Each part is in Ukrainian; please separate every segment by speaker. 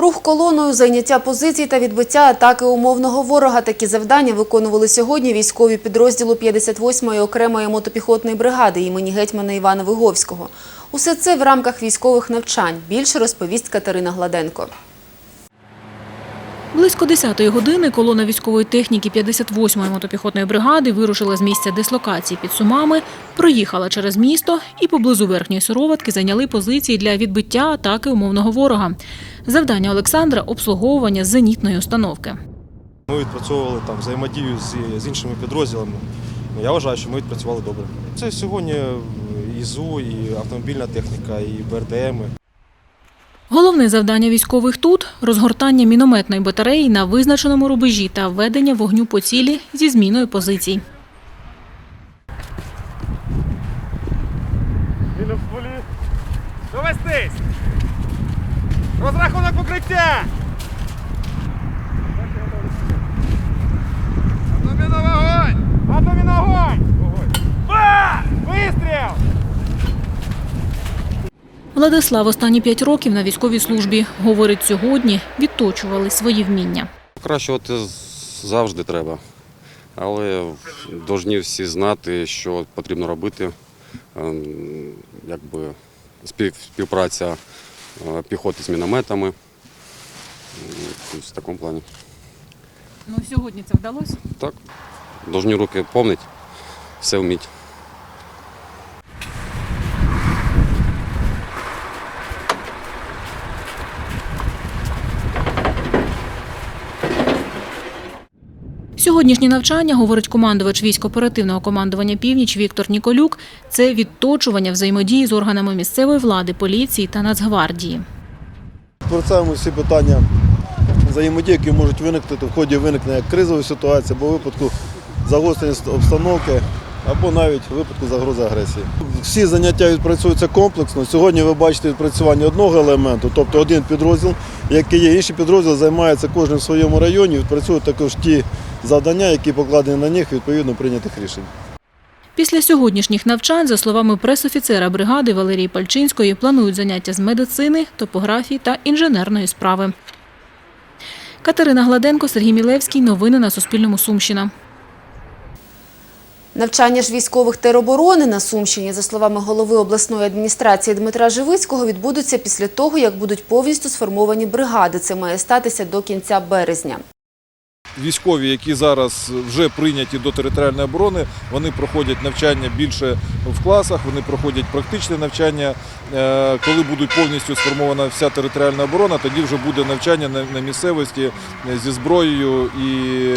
Speaker 1: Рух колоною, зайняття позицій та відбиття атаки умовного ворога. Такі завдання виконували сьогодні військові підрозділу 58-ї окремої мотопіхотної бригади імені гетьмана Івана Виговського. Усе це в рамках військових навчань. Більше розповість Катерина Гладенко.
Speaker 2: Близько 10-ї години колона військової техніки 58-ї мотопіхотної бригади вирушила з місця дислокації під Сумами, проїхала через місто і поблизу верхньої сироватки зайняли позиції для відбиття атаки умовного ворога. Завдання Олександра – обслуговування зенітної установки.
Speaker 3: Ми відпрацьовували там взаємодію з, з іншими підрозділами. Я вважаю, що ми відпрацювали добре. Це сьогодні і ЗУ, і автомобільна техніка, і БРДМи.
Speaker 2: Головне завдання військових тут – розгортання мінометної батареї на визначеному рубежі та введення вогню по цілі зі зміною позицій.
Speaker 4: Довестись! Розрахунок покриття!
Speaker 2: Владислав останні п'ять років на військовій службі. Говорить, сьогодні відточували свої вміння.
Speaker 5: Покращувати завжди треба. Але повинні всі знати, що потрібно робити. Ем, Якби співпраця е, піхоти з мінометами. В такому плані.
Speaker 2: Ну, сьогодні це вдалося?
Speaker 5: Так, повинні руки помнити, все вміти.
Speaker 2: Сьогоднішні навчання, говорить командувач військово-оперативного командування «Північ» Віктор Ніколюк, це відточування взаємодії з органами місцевої влади, поліції та Нацгвардії.
Speaker 6: Спорцаємо всі питання взаємодії, які можуть виникнути в ході виникнення кризової ситуації або випадку загострення обстановки, або навіть випадку загрози агресії. Всі заняття відпрацюються комплексно. Сьогодні ви бачите відпрацювання одного елементу, тобто один підрозділ, який є. Інший підрозділ займається кожним в своєму районі, відпрацюють також ті завдання, які покладені на них відповідно прийнятих рішень.
Speaker 2: Після сьогоднішніх навчань, за словами пресофіцера бригади Валерії Пальчинської, планують заняття з медицини, топографії та інженерної справи. Катерина Гладенко, Сергій Мілевський. Новини на Суспільному. Сумщина.
Speaker 1: Навчання ж військових тероборони на Сумщині, за словами голови обласної адміністрації Дмитра Живицького, відбудуться після того, як будуть повністю сформовані бригади. Це має статися до кінця березня.
Speaker 7: Військові, які зараз вже прийняті до територіальної оборони, вони проходять навчання більше в класах, вони проходять практичне навчання. Е, Коли буде повністю сформована вся територіальна оборона, тоді вже буде навчання на- на місцевості е, зі зброєю і.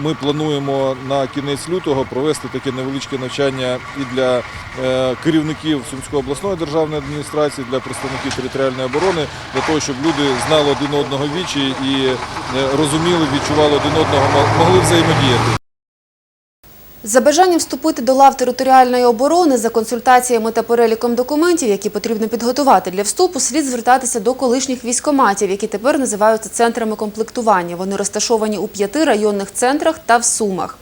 Speaker 7: Ми плануємо на кінець лютого провести таке невеличке навчання і для е, керівників Сумської обласної державної адміністрації, для представників територіальної оборони, для того, щоб люди знали один одного вічі і е, розуміли, відчували один одного, мо- могли взаємодіяти.
Speaker 1: За бажанням вступити до лав територіальної оборони за консультаціями та переліком документів, які потрібно підготувати для вступу, слід звертатися до колишніх військоматів, які тепер називаються центрами комплектування. Вони розташовані у п'яти районних центрах та в Сумах.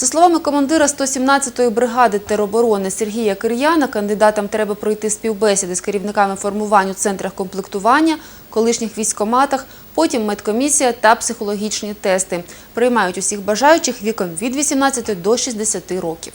Speaker 1: За словами командира 117-ї бригади тероборони Сергія Кир'яна, кандидатам треба пройти співбесіди з керівниками формувань у центрах комплектування, колишніх військоматах, потім медкомісія та психологічні тести. Приймають усіх бажаючих віком від 18 до 60 років.